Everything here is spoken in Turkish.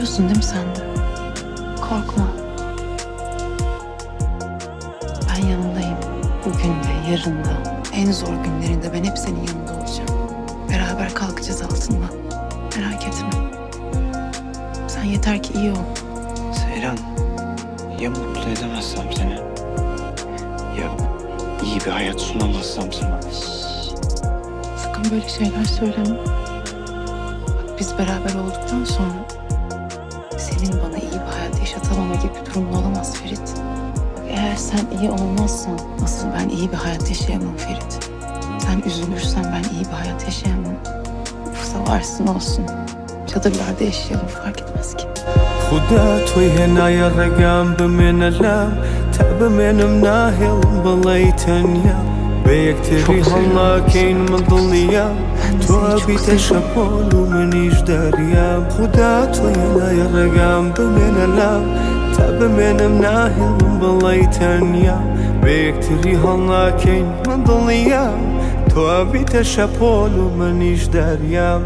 Korkuyorsun değil mi sen de? Korkma. Ben yanındayım. Bugün de, yarın da, en zor günlerinde ben hep senin yanında olacağım. Beraber kalkacağız altından. Merak etme. Sen yeter ki iyi ol. Seyran, ya mutlu edemezsem seni? Ya iyi bir hayat sunamazsam sana? Sakın böyle şeyler söyleme. Bak biz beraber olduktan sonra senin bana iyi bir hayat yaşatamama gibi bir durumun olamaz Ferit. Bak eğer sen iyi olmazsan asıl ben iyi bir hayat yaşayamam Ferit. Sen üzülürsen ben iyi bir hayat yaşayamam. Yoksa varsın olsun. Çadırlarda yaşayalım fark etmez ki. خدا توی هنای رگم به من لم تب منم ناهل بڵی تەنیا بە یەکتری هەڵناکەین مدڵنیام تۆ بیتە شەپۆل و منیش دەریام. خدا توی هنای ڕێگام بمێنە لام. تا بمێنم ناهێڵم بڵی تەنیا. بە یەکتری هەڵناکەین مدڵنیام تۆ بیتە شەپۆل و منیش دەریام.